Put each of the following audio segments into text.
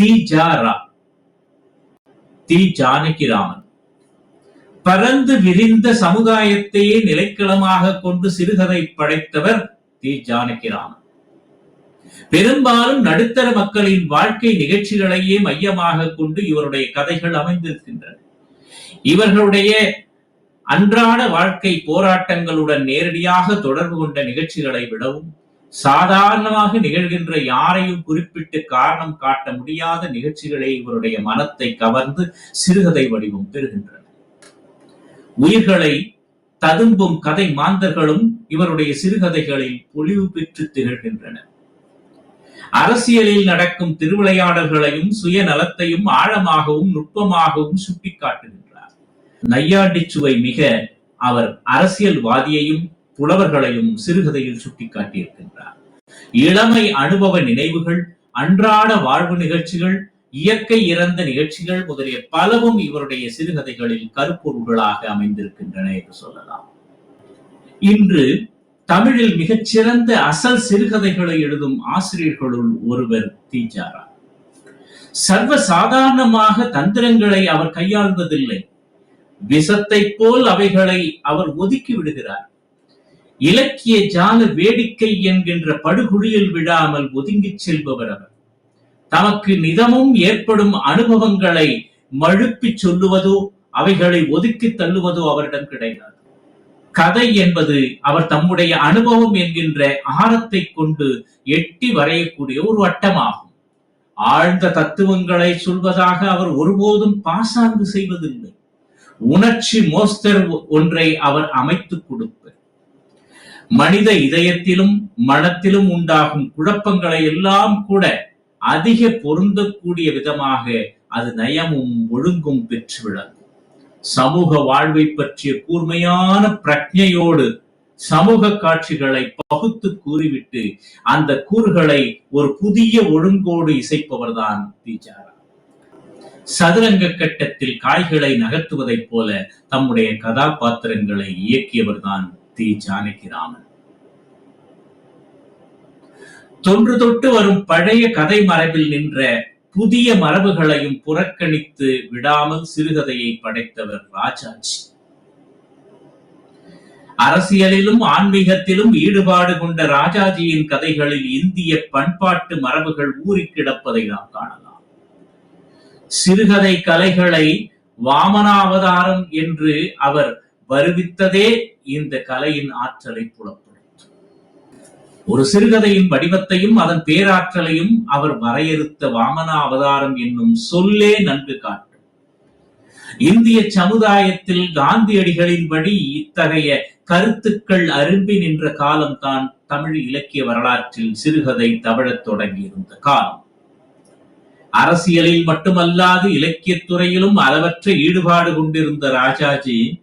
தி ஜா ஜானகிராமன் பரந்து விரிந்த சமுதாயத்தையே நிலைக்களமாக கொண்டு சிறுகதை படைத்தவர் தி ஜானகிராமன் பெரும்பாலும் நடுத்தர மக்களின் வாழ்க்கை நிகழ்ச்சிகளையே மையமாக கொண்டு இவருடைய கதைகள் அமைந்திருக்கின்றன. இவர்களுடைய அன்றாட வாழ்க்கை போராட்டங்களுடன் நேரடியாக தொடர்பு கொண்ட நிகழ்ச்சிகளை விடவும் சாதாரணமாக நிகழ்கின்ற யாரையும் குறிப்பிட்டு காரணம் காட்ட முடியாத நிகழ்ச்சிகளே இவருடைய மனத்தை கவர்ந்து சிறுகதை வடிவம் பெறுகின்றன. உயிர்களை ததும்பும் கதை மாந்தர்களும் இவருடைய சிறுகதைகளில் பொலிவு பெற்று திகழ்கின்றன. அரசியலில் நடக்கும் திருவிளையாடல்களையும் சுயநலத்தையும் ஆழமாகவும் நுட்பமாகவும் சுட்டிக்காட்டுகின்றார். நையாண்டிச்சுவை மிக அவர் அரசியல்வாதியையும் புலவர்களையும் சிறுகதையில் சுட்டிக்காட்டியிருக்கின்றார். இளமை அனுபவ நினைவுகள் அன்றாட வாழ்வு நிகழ்ச்சிகள் இயற்கை இறந்த நிகழ்ச்சிகள் முதலிய பலவும் இவருடைய சிறுகதைகளில் கருப்பொருள்களாக அமைந்திருக்கின்றன என்று சொல்லலாம். இன்று தமிழில் மிகச்சிறந்த அசல் சிறுகதைகளை எழுதும் ஆசிரியர்களுள் ஒருவர் தீஜாரா. சர்வ சாதாரணமாக தந்திரங்களை அவர் கையாள்வதில்லை. விஷத்தை போல் அவைகளை அவர் ஒதுக்கி விடுகிறார். இலக்கிய ஜால வேடிக்கை என்கின்ற படுகுழியில் விழாமல் ஒதுங்கிச் செல்பவர் அவர். தமக்கு நிதமும் ஏற்படும் அனுபவங்களை மழுப்பிச் சொல்லுவதோ அவைகளை ஒதுக்கி தள்ளுவதோ அவரிடம் கிடையாது. கதை என்பது அவர் தம்முடைய அனுபவம் என்கின்ற ஆரத்தை கொண்டு எட்டி வரையக்கூடிய ஒரு வட்டமாகும். ஆழ்ந்த தத்துவங்களை சொல்வதாக அவர் ஒருபோதும் பாசாங்கு செய்வதில்லை. உணர்ச்சி மோஸ்தர் ஒன்றை அவர் அமைத்துக் கொடுக்கும். மனித இதயத்திலும் மனத்திலும் உண்டாகும் குழப்பங்களை எல்லாம் கூட அதிக பொருந்தக்கூடிய விதமாக அது நயமும் ஒழுங்கும் பெற்று விளங்கும். சமூக வாழ்வை பற்றிய கூர்மையான பிரஜையோடு சமூக காட்சிகளை பகுத்து கூறிவிட்டு அந்த கூறுகளை ஒரு புதிய ஒழுங்கோடு இசைப்பவர்தான் தீஜாரா. சதுரங்க கட்டத்தில் காய்களை நகர்த்துவதைப் போல தம்முடைய கதாபாத்திரங்களை இயக்கியவர் தான் தி ஜானகிராமன். தொன்று தொட்டு வரும் பழைய கதை மரபில் நின்ற புதிய மரபுகளையும் புறக்கணித்து விடாமல் சிறுகதையை படைத்தவர் ராஜாஜி. அரசியலிலும் ஆன்மீகத்திலும் ஈடுபாடு கொண்ட ராஜாஜியின் கதைகளில் இந்திய பண்பாட்டு மரபுகள் ஊறி கிடப்பதை நாம் காணலாம். சிறுகதை கலைகளை வாமனாவதாரம் என்று அவர் வருவித்ததே இந்த கலையின் ஆற்றலை புலப்படுத்தும். ஒரு சிறுகதையின் வடிவத்தையும் அதன் பேராற்றலையும் அவர் வரையறுத்த வாமனா அவதாரம் என்னும் சொல்லே நன்கு காட்டும். இந்திய சமுதாயத்தில் காந்தியடிகளின்படி இத்தகைய கருத்துக்கள் அரும்பி நின்ற காலம்தான் தமிழ் இலக்கிய வரலாற்றில் சிறுகதை தவழத் தொடங்கியிருந்த காலம். அரசியலில் மட்டுமல்லாது இலக்கியத் துறையிலும் அளவற்ற ஈடுபாடு கொண்டிருந்த ராஜாஜி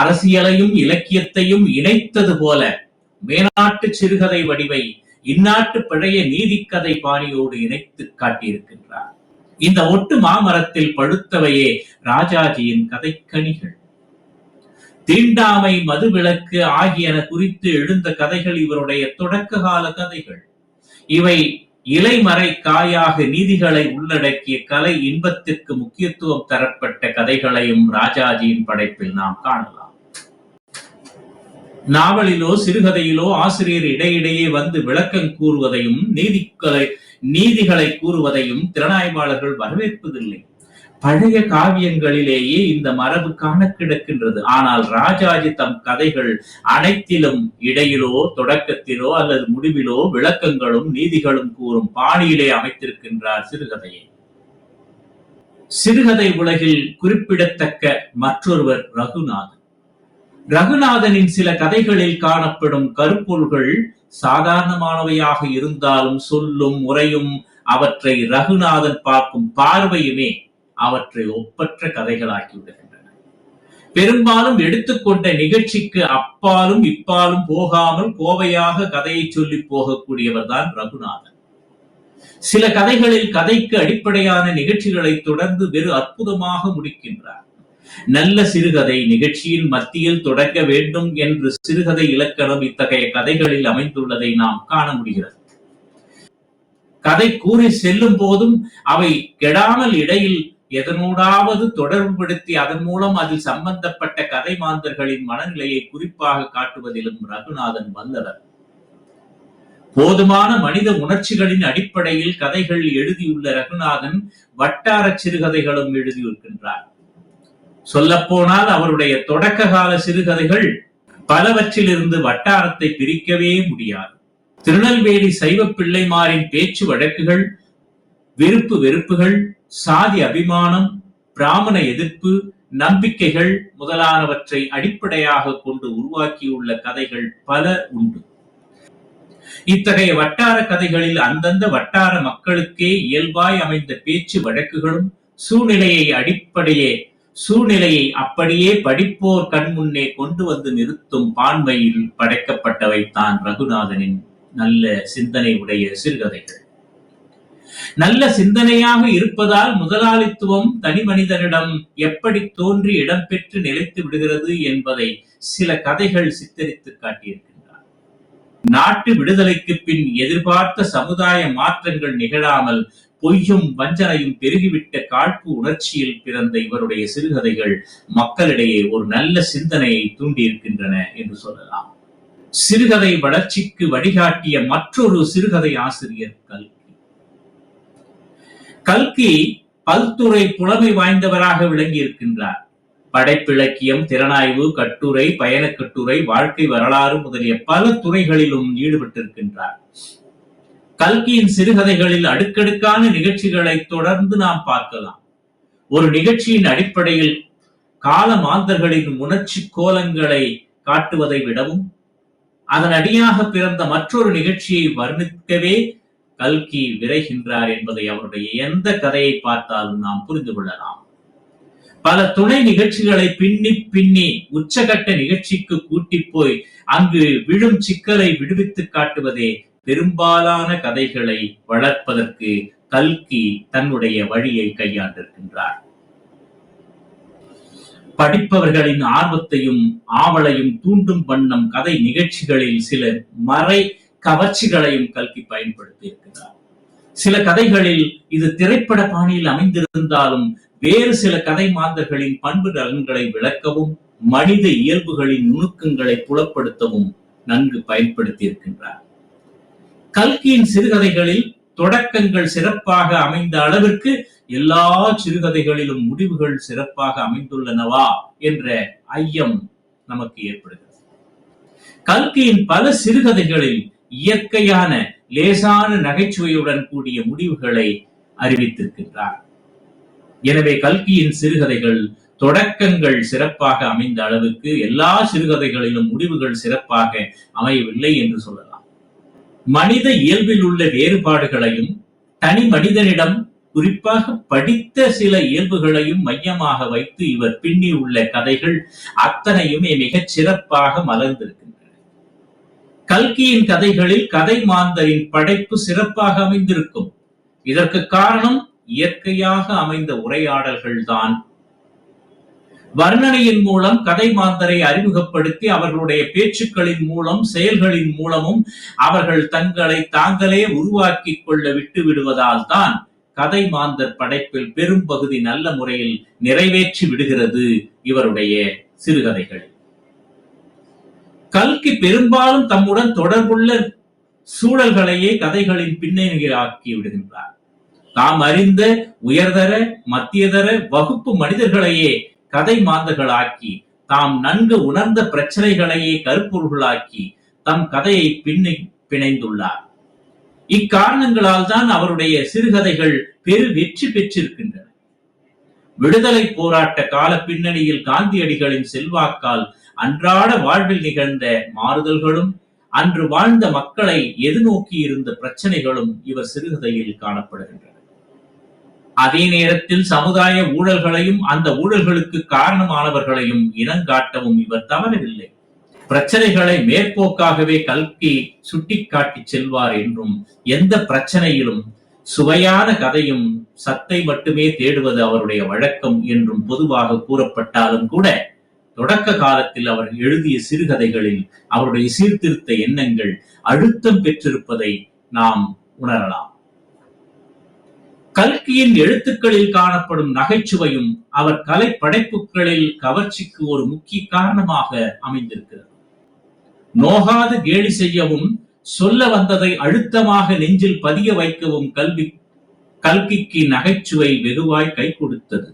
அரசியலையும் இலக்கியத்தையும் இணைத்தது போல மேநாட்டு சிறுகதை வடிவை இந்நாட்டு பழைய நீதிக்கதை பாணியோடு இணைத்து காட்டியிருக்கின்றார். இந்த ஒட்டு மாமரத்தில் பழுத்தவையே ராஜாஜியின் கதைக்கணிகள். தீண்டாமை மதுவிலக்கு ஆகியன குறித்து எழுந்த கதைகள் இவருடைய தொடக்க கால கதைகள். இவை இலைமறை காயாக நீதிகளை உள்ளடக்கிய கலை இன்பத்திற்கு முக்கியத்துவம் தரப்பட்ட கதைகளையும் ராஜாஜியின் படைப்பில் நாம் காணலாம். நாவலிலோ சிறுகதையிலோ ஆசிரியர் இடையிடையே வந்து விளக்கம் கூறுவதையும் நீதிகளை நீதிகளை கூறுவதையும் திறனாய்வாளர்கள் வரவேற்பதில்லை. பழைய காவியங்களிலேயே இந்த மரபு காண கிடக்கின்றது ஆனால் ராஜாஜி தம் கதைகள் அனைத்திலும் இடையிலோ தொடக்கத்திலோ அல்லது முடிவிலோ விளக்கங்களும் நீதிகளும் கூறும் பாணியிலே அமைத்திருக்கின்றார் சிறுகதையை. சிறுகதை உலகில் குறிப்பிடத்தக்க மற்றொருவர் ரகுநாதன். ரகுநாதனின் சில கதைகளில் காணப்படும் கருப்பொருள்கள் சாதாரணமானவையாக இருந்தாலும் சொல்லும் முறையும் அவற்றை ரகுநாதன் பார்க்கும் பார்வையுமே அவற்றை ஒப்பற்ற கதைகளாக்கி விடுகின்றன பெரும்பாலும் எடுத்துக்கொண்ட நிகழ்ச்சிக்கு அப்பாலும் இப்பாலும் போகாமல் கோவையாக கதையை சொல்லி போகக்கூடியவர் தான் ரகுநாதன். சில கதைகளில் கதைக்கு அடிப்படையான நிகழ்ச்சிகளை தொடர்ந்து வெறு அற்புதமாக முடிக்கின்றார். நல்ல சிறுகதை நிகழ்ச்சியின் மத்தியில் தொடங்க வேண்டும் என்று சிறுகதை இலக்கணம் இத்தகைய கதைகளில் அமைந்துள்ளதை நாம் காண முடிகிறது. கதை கூறி செல்லும் போதும் அவை கெடாமல் இடையில் எதனோடாவது தொடர்புபடுத்தி அதன் மூலம் அதில் சம்பந்தப்பட்ட கதை மாந்தர்களின் மனநிலையை குறிப்பாக காட்டுவதிலும் ரகுநாதன் வல்லவர். போதுமான மனித உணர்ச்சிகளின் அடிப்படையில் கதைகள் எழுதியுள்ள ரகுநாதன் வட்டார சிறுகதைகளும் எழுதியிருக்கின்றார். சொல்லப்போனால் அவருடைய தொடக்க கால சிறுகதைகள் பலவற்றிலிருந்து வட்டாரத்தை பிரிக்கவே முடியாது. திருநெல்வேலி சைவ பிள்ளைமாரின் பேச்சு வழக்குகள் வெறுப்பு வெறுப்புகள் சாதி அபிமானம் பிராமண எதிர்ப்பு நம்பிக்கைகள் முதலானவற்றை அடிப்படையாக கொண்டு உருவாக்கியுள்ள கதைகள் பல உண்டு. இத்தகைய வட்டார கதைகளில் அந்தந்த வட்டார மக்களுக்கே இயல்பாய் அமைந்த பேச்சு வழக்குகளும் சூழ்நிலையை அடிப்படையே சூழ்நிலையை அப்படியே படிப்போர் கண்முன்னே கொண்டு வந்து நிறுத்தும் பான்மையில் படைக்கப்பட்டவை தான் ரகுநாதனின் நல்ல சிந்தனை உடைய சிறுகதைகள். நல்ல சிந்தனையாக இருப்பதால் முதலாளித்துவம் தனி மனிதனிடம் எப்படி தோன்றி இடம்பெற்று நிலைத்து விடுகிறது என்பதை சில கதைகள் சித்தரித்து காட்டியிருக்கின்றார். நாட்டு விடுதலைக்கு பின் எதிர்பார்த்த சமுதாய மாற்றங்கள் நிகழாமல் பொய்யும் வஞ்சனையும் பெருகிவிட்ட காழ்ப்பு உணர்ச்சியில் பிறந்த இவருடைய சிறுகதைகள் மக்களிடையே ஒரு நல்ல சிந்தனையை தூண்டியிருக்கின்றன என்று சொல்லலாம். சிறுகதை வளர்ச்சிக்கு வழிகாட்டிய மற்றொரு சிறுகதை ஆசிரியர் கல்கி. கல்கி பல்துறை புலமை வாய்ந்தவராக விளங்கி இருக்கின்றார் படைப்பிலக்கியம் திறனாய்வு கட்டுரை பயணக் கட்டுரை வாழ்க்கை வரலாறு முதலிய பல துறைகளிலும் ஈடுபட்டிருக்கின்றார். கல்கியின் சிறுகதைகளில் அடுக்கடுக்கான நிகழ்ச்சிகளை தொடர்ந்து நாம் பார்க்கலாம். ஒரு நிகழ்ச்சியின் அடிப்படையில் கால மாந்தர்களின் உணர்ச்சி கோலங்களை காட்டுவதை விடவும் அதன் அடியாக பிறந்த மற்றொரு நிகழ்ச்சியை வர்ணிக்கவே கல்கி விரைகின்றார் என்பதை அவருடைய எந்த கதையை பார்த்தாலும் நாம் புரிந்து கொள்ளலாம். பல துணை நிகழ்ச்சிகளை பின்னி பின்னி உச்சகட்ட நிகழ்ச்சிக்கு கூட்டி போய் அங்கு விழும் சிக்கலை விடுவித்து காட்டுவதே பெரும்பாலான கதைகளை வளர்ப்பதற்கு கல்கி தன்னுடைய வழியை கையாண்டிருக்கின்றார். படிப்பவர்களின் ஆர்வத்தையும் ஆவலையும் தூண்டும் வண்ணம் கதை நிகழ்ச்சிகளில் சில மறை கவர்ச்சிகளையும் கல்கி பயன்படுத்தி இருக்கிறார் சில கதைகளில் இது திரைப்பட பாணியில் அமைந்திருந்தாலும் வேறு சில கதை மாந்தர்களின் பண்பு நலன்களை விளக்கவும் மனித இயல்புகளின் நுணுக்கங்களை புலப்படுத்தவும் நன்கு பயன்படுத்தி இருக்கின்றார் கல்கியின் சிறுகதைகளில் தொடக்கங்கள் சிறப்பாக அமைந்த அளவிற்கு எல்லா சிறுகதைகளிலும் முடிவுகள் சிறப்பாக அமைந்துள்ளனவா என்ற ஐயம் நமக்கு ஏற்படுகிறது. கல்கியின் பல சிறுகதைகளில் இயற்கையான லேசான நகைச்சுவையுடன் கூடிய முடிவுகளை அறிவித்திருக்கின்றார். எனவே கல்கியின் சிறுகதைகள் தொடக்கங்கள் சிறப்பாக அமைந்த அளவுக்கு எல்லா சிறுகதைகளிலும் முடிவுகள் சிறப்பாக அமையவில்லை என்று சொல்லலாம். மனித இயல்பில் உள்ள வேறுபாடுகளையும் தனி மனிதனிடம் குறிப்பாக படித்த சில இயல்புகளையும் மையமாக வைத்து இவர் பின்னி உள்ள கதைகள் அத்தனையுமே மிகச் சிறப்பாக மலர்ந்திருக்கின்றன. கல்கியின் கதைகளில் கதை மாந்தரின் படைப்பு சிறப்பாக அமைந்திருக்கும். இதற்கு காரணம் இயற்கையாக அமைந்த உரையாடல்கள் தான் வர்ணனையின் மூலம் கதை மாந்தரை அறிமுகப்படுத்தி அவர்களுடைய பேச்சுக்களின் மூலம் செயல்களின் மூலமும் அவர்கள் தங்களை தாங்களே உருவாக்கிக் கொள்ள விட்டு விடுவதால் தான் கதை மாந்தர் படைப்பில் பெரும் பகுதி நல்ல முறையில் நிறைவேற்றி விடுகிறது இவருடைய சிறுகதைகள். கல்கி பெரும்பாலும் தம்முடன் தொடர்புள்ள சூழல்களையே கதைகளின் பின்னணிகளாக்கி விடுகின்றார். தாம் அறிந்த உயர்தர மத்தியதர வகுப்பு மனிதர்களையே கதை மாந்தர்களாக்கி தாம் நன்கு உணர்ந்த பிரச்சனைகளையே கருப்பொருள்களாக்கி தம் கதையை பின்னி பிணைந்துள்ளார். இக்காரணங்களால் தான் அவருடைய சிறுகதைகள் பெரு வெற்றி பெற்றிருக்கின்றன. விடுதலை போராட்ட கால பின்னணியில் காந்தியடிகளின் செல்வாக்கால் அன்றாட வாழ்வில் நிகழ்ந்த மாறுதல்களும் அன்று வாழ்ந்த மக்களை எதிர்நோக்கி இருந்த பிரச்சனைகளும் இவர் சிறுகதையில் காணப்படுகின்றன. அதே நேரத்தில் சமுதாய ஊழல்களையும் அந்த ஊழல்களுக்கு காரணமானவர்களையும் இனங்காட்டவும் இவர் தவறவில்லை. பிரச்சனைகளை மேற்போக்காகவே கல்கி சுட்டிக்காட்டி செல்வார் என்றும் எந்த பிரச்சனையிலும் சுவையான கதையும் சத்தை மட்டுமே தேடுவது அவருடைய வழக்கம் என்றும் பொதுவாக கூறப்பட்டாலும் கூட தொடக்க காலத்தில் அவர் எழுதிய சிறுகதைகளில் அவருடைய சீர்திருத்த எண்ணங்கள் அழுத்தம் பெற்றிருப்பதை நாம் உணரலாம். கல்கியின் எழுத்துக்களில் காணப்படும் நகைச்சுவையும் அவர் கலை படைப்புகளில் கவர்ச்சிக்கு ஒரு முக்கிய காரணமாக அமைந்திருக்கிறது. நோகாது கேலி செய்யவும் சொல்ல வந்ததை அழுத்தமாக நெஞ்சில் பதிய வைக்கவும் கல்வி கல்கிக்கு நகைச்சுவை வெகுவாய் கை கொடுத்தது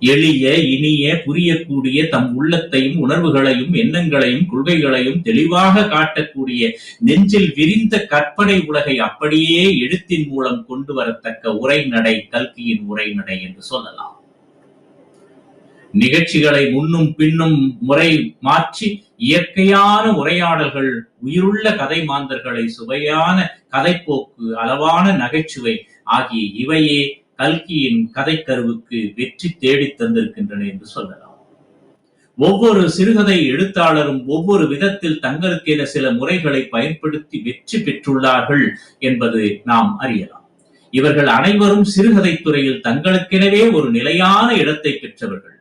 எளிய இனிய புரியக்கூடிய தம் உள்ளத்தையும் உணர்வுகளையும் எண்ணங்களையும் கொள்கைகளையும் தெளிவாக காட்டக்கூடிய நெஞ்சில் விரிந்த கற்பனை உலகை அப்படியே எழுத்தின் மூலம் கொண்டு வரத்தக்க உரைநடை கல்கியின் உரைநடை என்று சொல்லலாம். நிகழ்ச்சிகளை முன்னும் பின்னும் முறை மாற்றி இயற்கையான உரையாடல்கள் உயிருள்ள கதை மாந்தர்களை சுவையான கதைப்போக்கு அளவான நகைச்சுவை ஆகிய இவையே கல்கியின் கதைக்கருவுக்கு வெற்றி தேடித் தந்திருக்கின்றன என்று சொல்லலாம். ஒவ்வொரு சிறுகதை எழுத்தாளரும் ஒவ்வொரு விதத்தில் தங்களுக்கென சில முறைகளை பயன்படுத்தி வெற்றி பெற்றுள்ளார்கள் என்பது நாம் அறியலாம். இவர்கள் அனைவரும் சிறுகதை துறையில் தங்களுக்கெனவே ஒரு நிலையான இடத்தை பெற்றவர்கள்.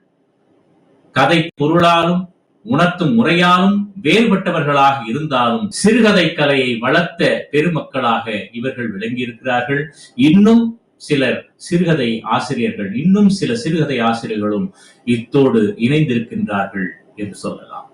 கதை பொருளாலும் உணர்த்தும் முறையாலும் வேறுபட்டவர்களாக இருந்தாலும் சிறுகதை கலையை வளர்த்த பெருமக்களாக இவர்கள் விளங்கியிருக்கிறார்கள். இன்னும் சிலர் சிறுகதை ஆசிரியர்கள் இன்னும் சில சிறுகதை ஆசிரியர்களும் இத்தோடு இணைந்திருக்கின்றார்கள் என்று சொல்லலாம்.